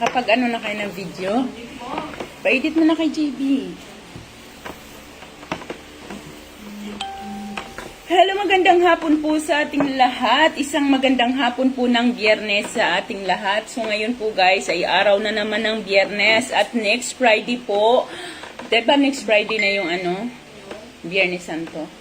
Nakapag ano na kayo ng video? Pa-edit mo na kay JB. Hello, magandang hapon po sa ating lahat. Isang magandang hapon po ng biyernes sa ating lahat. So ngayon po guys ay araw na naman ng biyernes at next Friday po. Diba next Friday na yung ano? Biyernes Santo.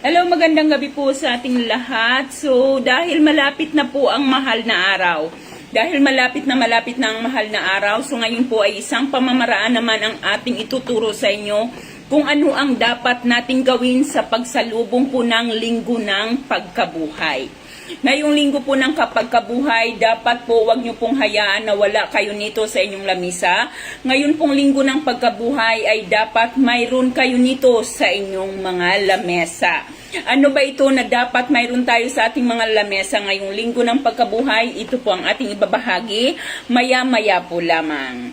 Hello, magandang gabi po sa ating lahat. So, dahil malapit na po ang mahal na araw, dahil malapit na malapit na ang mahal na araw, so ngayon po ay isang pamamaraan naman ang ating ituturo sa inyo kung ano ang dapat nating gawin sa pagsalubong po ng linggo ng pagkabuhay. Ngayong linggo po ng kapagkabuhay, dapat po wag niyo pong hayaan na wala kayo nito sa inyong lamisa. Ngayon pong linggo ng pagkabuhay ay dapat mayroon kayo nito sa inyong mga lamesa. Ano ba ito na dapat mayroon tayo sa ating mga lamesa ngayong linggo ng pagkabuhay? Ito po ang ating ibabahagi. Maya-maya po lamang.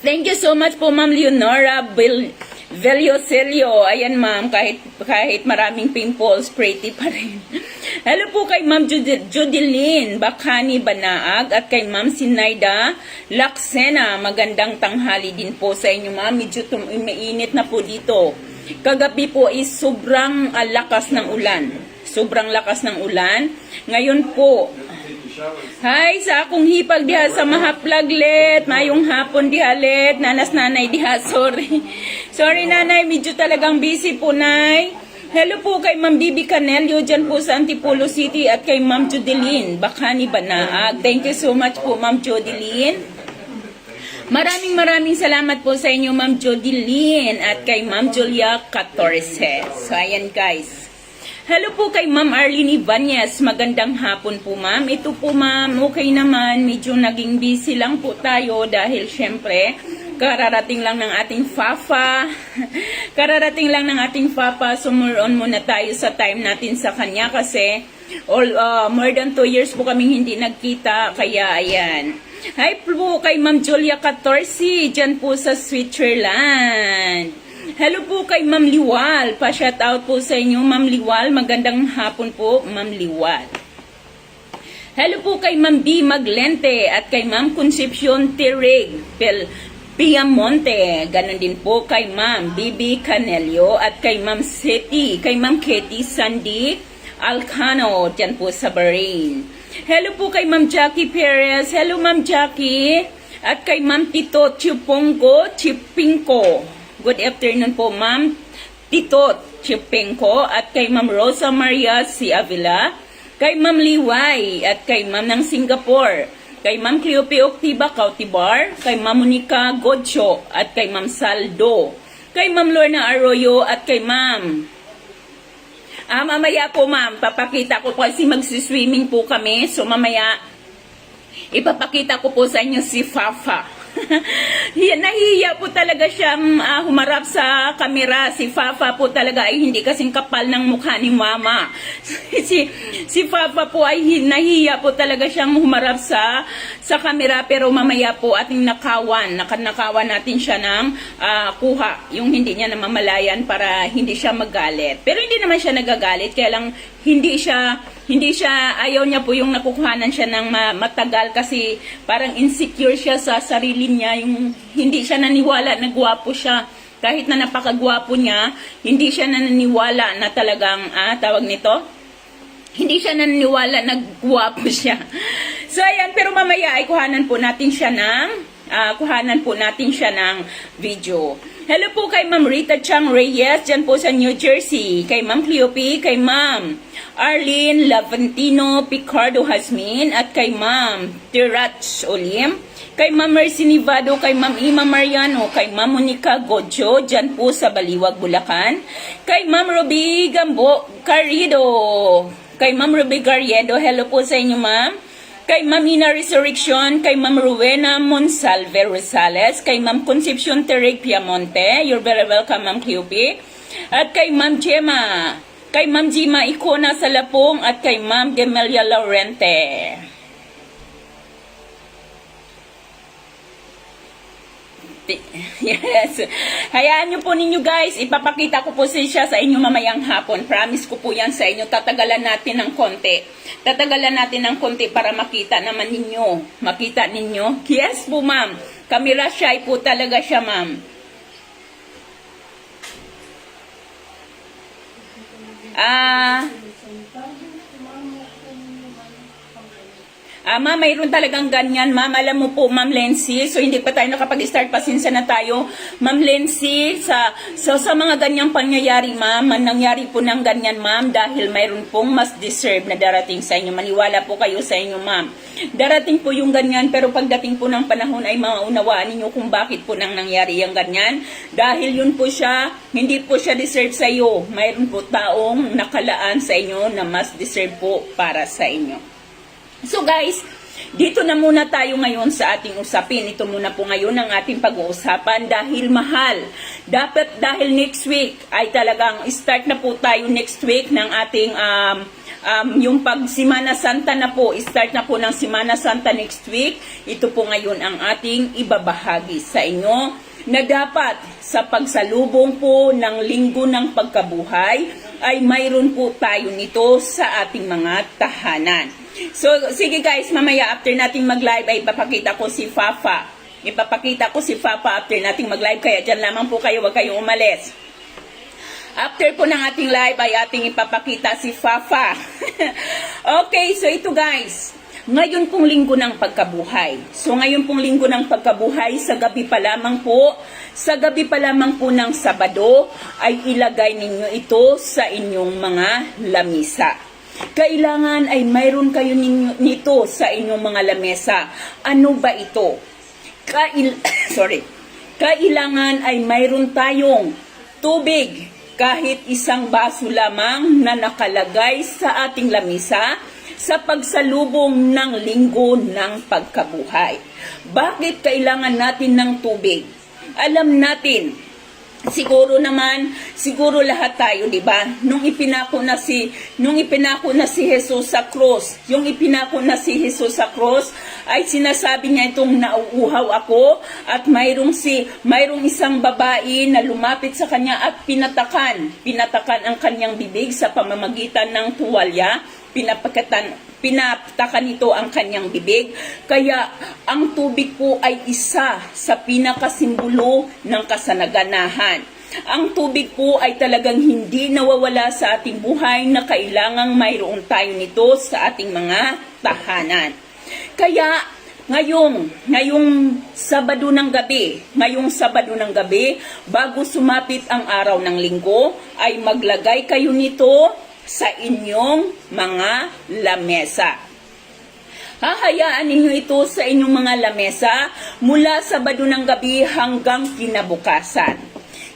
Thank you so much po Ma'am Leonora Bel Veliocelio. Ayan ma'am, kahit, kahit maraming pimples, pretty pa rin. Hello po kay Ma'am Jud- Judeline Bakani Banaag at kay Ma'am Sinaida Laksena. Magandang tanghali din po sa inyo ma'am. Medyo mainit na po dito. Kagabi po is sobrang ah, lakas ng ulan. Sobrang lakas ng ulan. Ngayon po, Hi, sa akong hipag diha sa mahaplaglet, mayong hapon diha let, nanas nanay diha, sorry. Sorry nanay, medyo talagang busy po nay. Hello po kay Ma'am Bibi Canelio dyan po sa Antipolo City at kay Ma'am Jodeline Bakani Banaag. Thank you so much po Ma'am Jodeline. Maraming maraming salamat po sa inyo Ma'am Jodeline at kay Ma'am Julia Catorce. So ayan guys. Hello po kay Ma'am Arlene Ibanez. Magandang hapon po, Ma'am. Ito po, Ma'am. Okay naman. Medyo naging busy lang po tayo dahil syempre, kararating lang ng ating Fafa. kararating lang ng ating Fafa. So, more on muna tayo sa time natin sa kanya kasi all, uh, more than 2 years po kaming hindi nagkita. Kaya, ayan. Hi po kay Ma'am Julia Catorci, dyan po sa Switzerland. Hello po kay Ma'am Liwal. Pa-shout out po sa inyo, Ma'am Liwal. Magandang hapon po, Ma'am Liwal. Hello po kay Ma'am B. Maglente at kay Ma'am Concepcion Tirig Pel Piamonte. Ganon din po kay Ma'am Bibi Canelio at kay Ma'am Seti, kay Ma'am Katie Sandy Alcano, dyan po sa Bahrain. Hello po kay Ma'am Jackie Perez. Hello Ma'am Jackie. At kay Ma'am Tito Chupongo Chipinko. Good afternoon po, Ma'am Tito Chipenko at kay Ma'am Rosa Maria C. Avila, kay Ma'am Liway at kay Ma'am ng Singapore, kay Ma'am Cleope Octiba Cautibar, kay Ma'am Monica Godcho at kay Ma'am Saldo, kay Ma'am Lorna Arroyo at kay Ma'am. Ah, mamaya po ma'am, papakita ko po. Kasi magsiswimming po kami. So mamaya, ipapakita ko po sa inyo si Fafa. Hiya- Nahihiya po talaga siyang ah, humarap sa kamera. Si Fafa po talaga ay hindi kasing kapal ng mukha ni Mama. si, si Fafa po ay hi- nahihiya po talaga siyang humarap sa, sa kamera. Pero mamaya po ating nakawan. Nakanakawan natin siya ng ah, kuha. Yung hindi niya namamalayan para hindi siya magalit. Pero hindi naman siya nagagalit. Kaya lang hindi siya hindi siya, ayaw niya po yung nakukuhanan siya ng ma- matagal kasi parang insecure siya sa sarili niya, yung hindi siya naniwala na gwapo siya. Kahit na napakagwapo niya, hindi siya naniniwala na talagang, ah, tawag nito? Hindi siya naniniwala na gwapo siya. So, ayan, pero mamaya ay kuhanan po natin siya ng, ah, kuhanan po natin siya ng video. Hello po kay Ma'am Rita Chang Reyes, dyan po sa New Jersey. Kay Ma'am Cleope, kay Ma'am Arlene Laventino Picardo Hasmin, at kay Ma'am Tirach Olim. Kay Ma'am Mercy Nivado, kay Ma'am Ima Mariano, kay Ma'am Monica Godjo, dyan po sa Baliwag, Bulacan. Kay Ma'am Ruby Gambo Carrido, kay Ma'am Ruby Garrido, hello po sa inyo ma'am. Kay Ma'am Ina Resurrection, kay Ma'am Rowena Monsalve Rosales, kay Ma'am Concepcion Terig Piamonte, you're very welcome Ma'am QP. At kay Ma'am Gemma, kay Ma'am Gima Icona Salapong, at kay Ma'am Gemelia Laurente. Yes. Hayaan niyo po ninyo guys, ipapakita ko po siya sa inyo mamayang hapon. Promise ko po yan sa inyo. Tatagalan natin ng konti. Tatagalan natin ng konti para makita naman ninyo. Makita ninyo. Yes po ma'am. Camera shy po talaga siya ma'am. Ah, Ah, ma'am, mayroon talagang ganyan, ma'am. Alam mo po, ma'am Lency, so hindi pa tayo nakapag-start, pasensya na tayo. Ma'am Lency, sa, so, sa mga ganyang pangyayari, ma'am, nangyari po ng ganyan, ma'am, dahil mayroon pong mas deserve na darating sa inyo. Maniwala po kayo sa inyo, ma'am. Darating po yung ganyan, pero pagdating po ng panahon ay maunawaan ninyo kung bakit po nang nangyari yung ganyan. Dahil yun po siya, hindi po siya deserve sa iyo. Mayroon po taong nakalaan sa inyo na mas deserve po para sa inyo. So guys, dito na muna tayo ngayon sa ating usapin. Ito muna po ngayon ang ating pag-uusapan dahil mahal. Dapat dahil next week ay talagang start na po tayo next week ng ating um, um, yung pag Simana Santa na po. Start na po ng Simana Santa next week. Ito po ngayon ang ating ibabahagi sa inyo na dapat sa pagsalubong po ng linggo ng pagkabuhay ay mayroon po tayo nito sa ating mga tahanan. So, sige guys, mamaya after nating mag-live ay ipapakita ko si Fafa. Ipapakita ko si Fafa after nating mag-live, kaya dyan lamang po kayo, huwag kayong umalis. After po ng ating live ay ating ipapakita si Fafa. okay, so ito guys. Ngayon pong linggo ng pagkabuhay. So ngayon pong linggo ng pagkabuhay, sa gabi pa lamang po, sa gabi pa lamang po ng Sabado, ay ilagay ninyo ito sa inyong mga lamisa. Kailangan ay mayroon kayo ninyo, nito sa inyong mga lamesa. Ano ba ito? Kail sorry. Kailangan ay mayroon tayong tubig kahit isang baso lamang na nakalagay sa ating lamisa sa pagsalubong ng linggo ng pagkabuhay. Bakit kailangan natin ng tubig? Alam natin, siguro naman, siguro lahat tayo, 'di ba? Nung ipinako na si nung ipinako na si Jesus sa cross, yung ipinako na si Jesus sa cross ay sinasabi niya itong nauuhaw ako at mayroong si mayroong isang babae na lumapit sa kanya at pinatakan, pinatakan ang kanyang bibig sa pamamagitan ng tuwalya pinapakatan, pinaptakan nito ang kanyang bibig. Kaya ang tubig po ay isa sa pinakasimbolo ng kasanaganahan. Ang tubig po ay talagang hindi nawawala sa ating buhay na kailangang mayroon tayo nito sa ating mga tahanan. Kaya ngayong, ngayong Sabado ng gabi, ngayong Sabado ng gabi, bago sumapit ang araw ng linggo, ay maglagay kayo nito sa inyong mga lamesa. Hahayaan ninyo ito sa inyong mga lamesa mula Sabado ng gabi hanggang kinabukasan.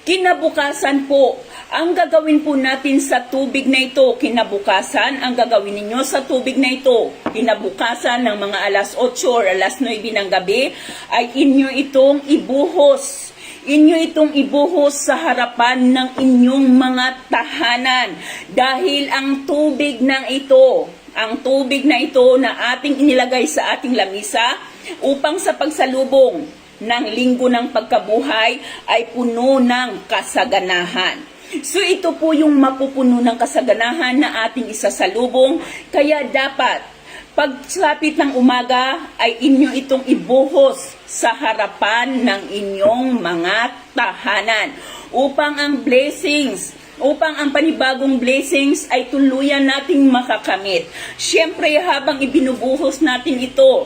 Kinabukasan po, ang gagawin po natin sa tubig na ito, kinabukasan, ang gagawin ninyo sa tubig na ito, kinabukasan ng mga alas 8 or alas 9 ng gabi, ay inyo itong ibuhos inyo itong ibuhos sa harapan ng inyong mga tahanan dahil ang tubig ng ito, ang tubig na ito na ating inilagay sa ating lamisa upang sa pagsalubong ng linggo ng pagkabuhay ay puno ng kasaganahan. So ito po yung mapupuno ng kasaganahan na ating isasalubong kaya dapat Pagsapit ng umaga ay inyo itong ibuhos sa harapan ng inyong mga tahanan upang ang blessings upang ang panibagong blessings ay tuluyan nating makakamit. Siyempre, habang ibinubuhos natin ito,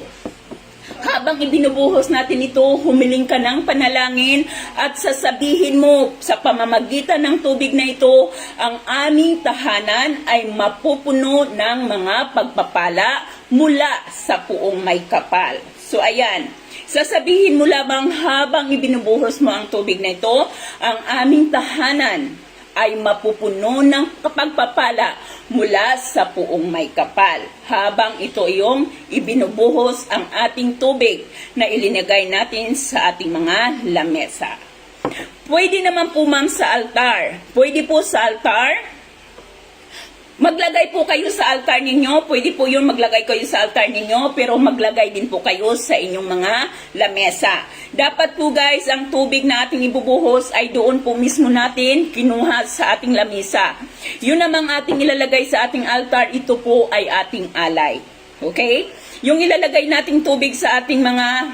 habang ibinubuhos natin ito, humiling ka ng panalangin at sasabihin mo sa pamamagitan ng tubig na ito, ang aming tahanan ay mapupuno ng mga pagpapala mula sa puong may kapal. So ayan, sasabihin mo lamang habang ibinubuhos mo ang tubig na ito, ang aming tahanan ay mapupuno ng kapagpapala mula sa puong may kapal. Habang ito yung ibinubuhos ang ating tubig na ilinagay natin sa ating mga lamesa. Pwede naman po ma'am sa altar. Pwede po sa altar. Maglagay po kayo sa altar ninyo. Pwede po yun maglagay kayo sa altar ninyo. Pero maglagay din po kayo sa inyong mga lamesa. Dapat po guys, ang tubig na ating ibubuhos ay doon po mismo natin kinuha sa ating lamesa. Yun namang ating ilalagay sa ating altar, ito po ay ating alay. Okay? Yung ilalagay nating tubig sa ating mga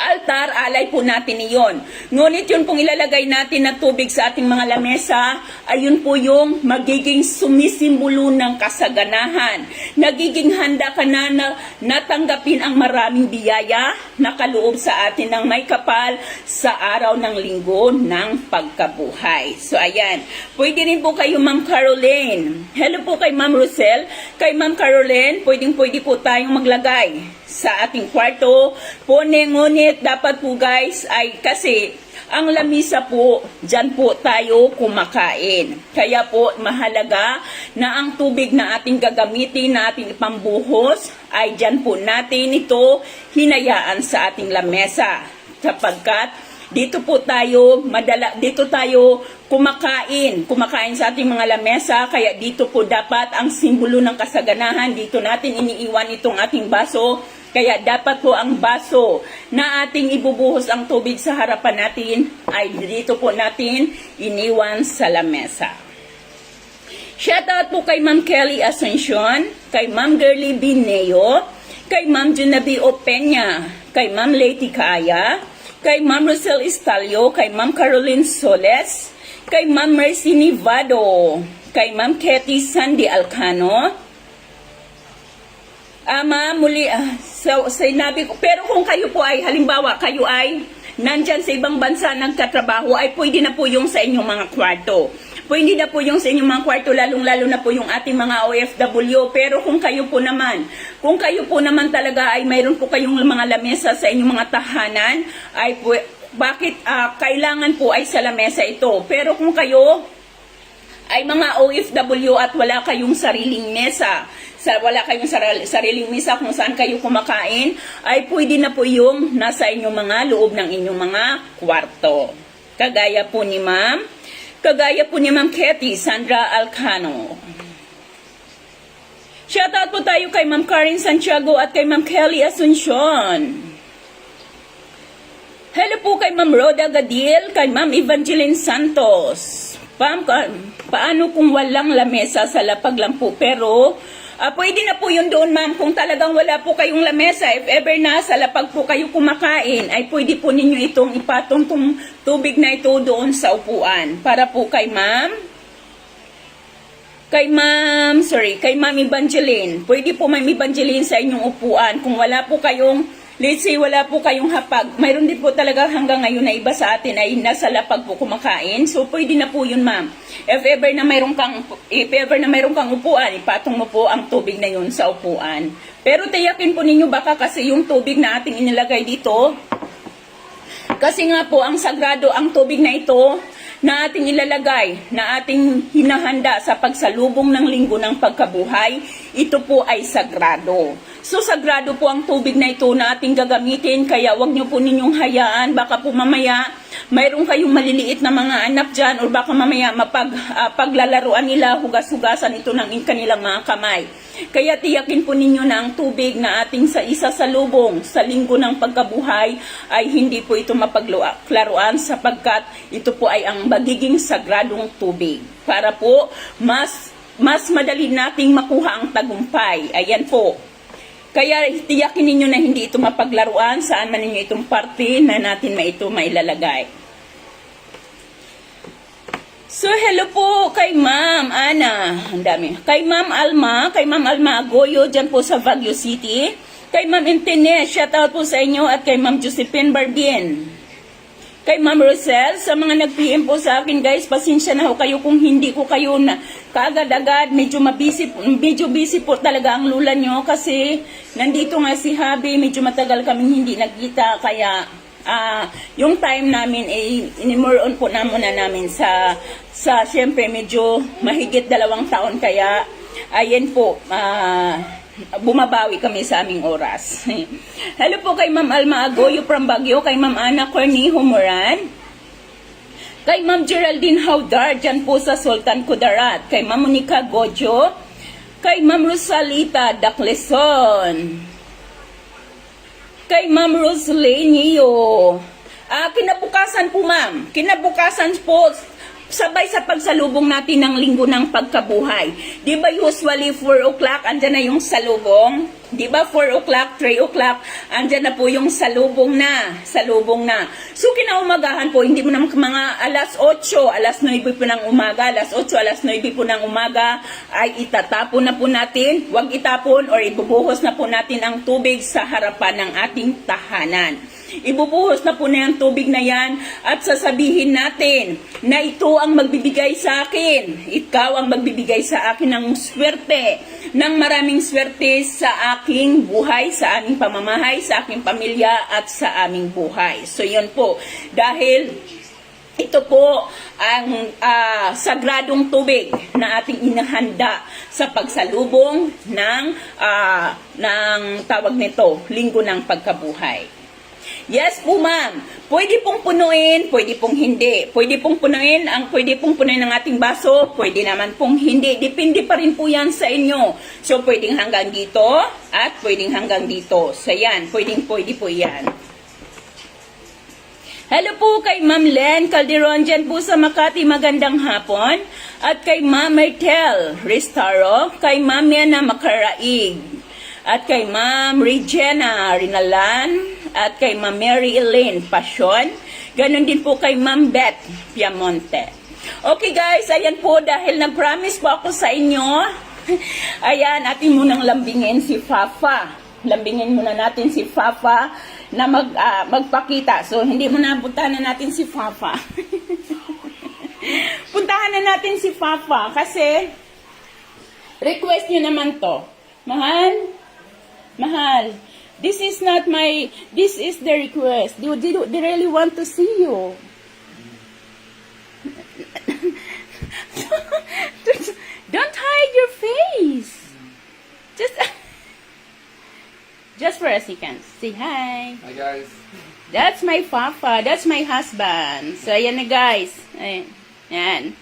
altar, alay po natin iyon. Ngunit yun pong ilalagay natin na tubig sa ating mga lamesa, ayun po yung magiging sumisimbolo ng kasaganahan. Nagiging handa ka na, na natanggapin ang maraming biyaya na kaloob sa atin ng may kapal sa araw ng linggo ng pagkabuhay. So ayan, pwede rin po kayo Ma'am Caroline. Hello po kay Ma'am Rosel. Kay Ma'am Caroline, pwedeng pwede po tayong maglagay sa ating kwarto. Pone, ngunit dapat po guys ay kasi ang lamisa po, dyan po tayo kumakain. Kaya po mahalaga na ang tubig na ating gagamitin, na ating pambuhos, ay dyan po natin ito hinayaan sa ating lamesa. Sapagkat dito po tayo madala dito tayo kumakain kumakain sa ating mga lamesa kaya dito po dapat ang simbolo ng kasaganahan dito natin iniiwan itong ating baso kaya dapat po ang baso na ating ibubuhos ang tubig sa harapan natin ay dito po natin iniwan sa lamesa. Shoutout po kay Ma'am Kelly Asuncion, kay Ma'am Girly Bineo, kay Ma'am Junabi Opeña, kay Ma'am Lady Kaya, kay Ma'am Rosel Estalio, kay Ma'am Caroline Soles, kay Ma'am Mercy Nivado, kay Ma'am Ketty Sandy Alcano, Ama, muli, ah, so, sinabi ko, pero kung kayo po ay, halimbawa, kayo ay nandyan sa ibang bansa nagtatrabaho, ay pwede na po yung sa inyong mga kwarto. Pwede na po yung sa inyong mga kwarto, lalong-lalo na po yung ating mga OFW. Pero kung kayo po naman, kung kayo po naman talaga ay mayroon po kayong mga lamesa sa inyong mga tahanan, ay po, bakit ah, kailangan po ay sa lamesa ito? Pero kung kayo ay mga OFW at wala kayong sariling mesa, sa wala kayong sarili, sariling mesa kung saan kayo kumakain, ay pwede na po yung nasa inyong mga loob ng inyong mga kwarto. Kagaya po ni Ma'am, kagaya po ni Ma'am Ketty Sandra Alcano. Shoutout po tayo kay Ma'am Karen Santiago at kay Ma'am Kelly Asuncion. Hello po kay Ma'am Rhoda Gadil, kay Ma'am Evangeline Santos. Ka- paano kung walang lamesa sa lapag lang po? Pero, ah, pwede na po yun doon, ma'am. Kung talagang wala po kayong lamesa, if ever na sa lapag po kayo kumakain, ay pwede po ninyo itong ipatong tong tubig na ito doon sa upuan. Para po kay ma'am, kay ma'am, sorry, kay ma'am Evangeline. Pwede po ma'am Evangeline sa inyong upuan. Kung wala po kayong, let's say wala po kayong hapag, mayroon din po talaga hanggang ngayon na iba sa atin ay nasa lapag po kumakain. So pwede na po yun ma'am. If ever na mayroon kang, if ever na mayroon kang upuan, ipatong mo po ang tubig na yun sa upuan. Pero tiyakin po ninyo baka kasi yung tubig na ating inilagay dito, kasi nga po, ang sagrado, ang tubig na ito, na ating ilalagay, na ating hinahanda sa pagsalubong ng linggo ng pagkabuhay, ito po ay sagrado. So, sagrado po ang tubig na ito na ating gagamitin, kaya wag niyo po ninyong hayaan, baka po mamaya, mayroon kayong maliliit na mga anak dyan, or baka mamaya mapag, ah, paglalaruan nila, hugas-hugasan ito ng kanilang mga kamay. Kaya tiyakin po ninyo na ang tubig na ating sa isa sa lubong sa linggo ng pagkabuhay ay hindi po ito mapaklaruan sapagkat ito po ay ang magiging sagradong tubig. Para po mas mas madali nating makuha ang tagumpay. Ayan po. Kaya tiyakin ninyo na hindi ito mapaglaruan saan man ninyo itong parte na natin ma ito mailalagay. So, hello po kay Ma'am Ana. Ang dami. Kay Ma'am Alma, kay Ma'am Alma Agoyo, dyan po sa Baguio City. Kay Ma'am Intene, shout out po sa inyo. At kay Ma'am Josephine Barbien. Kay Ma'am Rosel, sa mga nag-PM po sa akin, guys, pasensya na ho kayo kung hindi ko kayo na kaagad-agad, medyo mabisi, medyo busy po talaga ang lula nyo kasi nandito nga si Habi, medyo matagal kaming hindi nagkita, kaya ah yung time namin ay inimore on po na muna namin sa sa syempre medyo mahigit dalawang taon kaya ayan po ah, bumabawi kami sa aming oras. Hello po kay Ma'am Alma Agoyo from Baguio, kay Ma'am Ana Cornejo Moran. Kay Ma'am Geraldine Haudar, dyan po sa Sultan Kudarat. Kay Ma'am Monica Gojo. Kay Ma'am Rosalita Dacleson. Kay Ma'am Rosalinio. Ah, kinabukasan po ma'am. Kinabukasan po sabay sa pagsalubong natin ng linggo ng pagkabuhay. Di ba usually 4 o'clock, andyan na yung salubong? Di ba 4 o'clock, 3 o'clock, andyan na po yung salubong na. Salubong na. So kinaumagahan po, hindi mo naman mga alas 8, alas 9 po ng umaga, alas 8, alas 9 po ng umaga, ay itatapon na po natin. Huwag itapon or ibubuhos na po natin ang tubig sa harapan ng ating tahanan. Ibubuhos na po na yung tubig na yan at sasabihin natin na ito ang magbibigay sa akin. Ikaw ang magbibigay sa akin ng swerte, ng maraming swerte sa aking buhay, sa aming pamamahay, sa aking pamilya at sa aming buhay. So yun po, dahil ito po ang ah, sagradong tubig na ating inahanda sa pagsalubong ng ah, ng tawag nito, linggo ng pagkabuhay. Yes po ma'am. Pwede pong punuin, pwede pong hindi. Pwede pong punuin, ang pwede pong punuin ng ating baso, pwede naman pong hindi. Depende pa rin po yan sa inyo. So pwedeng hanggang dito at pwedeng hanggang dito. So yan, pwedeng pwede po yan. Hello po kay Ma'am Len Calderon dyan po sa Makati. Magandang hapon. At kay Ma'am Mertel Restaro. Kay Ma'am Yana Makaraig. At kay Ma'am Regina Rinalan. At kay Ma'am Mary Elaine Passion. Ganon din po kay Ma'am Beth Piamonte. Okay guys, ayan po dahil nag-promise po ako sa inyo. Ayan, atin munang lambingin si Fafa. Lambingin muna natin si Fafa na mag, ah, magpakita. So, hindi muna puntahan na natin si Fafa. puntahan na natin si Fafa kasi request nyo naman to. Mahal? Mahal. This is not my, this is the request. They, they, they really want to see you. Don't hide your face. Just, just for a second. Say hi. Hi guys. That's my papa. That's my husband. So, ayan na guys. Ayan. Ayan.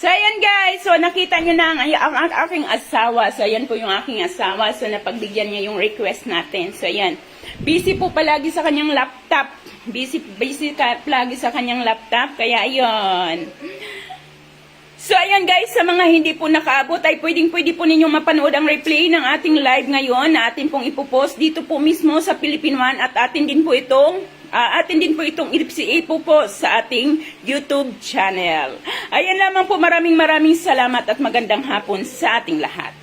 So, ayan guys. So, nakita nyo na ang, ang, ang aking asawa. So, ayan po yung aking asawa. So, napagbigyan niya yung request natin. So, ayan. Busy po palagi sa kanyang laptop. Busy, busy ka palagi sa kanyang laptop. Kaya, ayun. So ayan guys, sa mga hindi po nakaabot ay pwedeng pwede po ninyong mapanood ang replay ng ating live ngayon na atin pong ipopost dito po mismo sa Philippine One at atin din po itong ah, atin din po itong ipopost sa ating YouTube channel. Ayan lamang po maraming maraming salamat at magandang hapon sa ating lahat.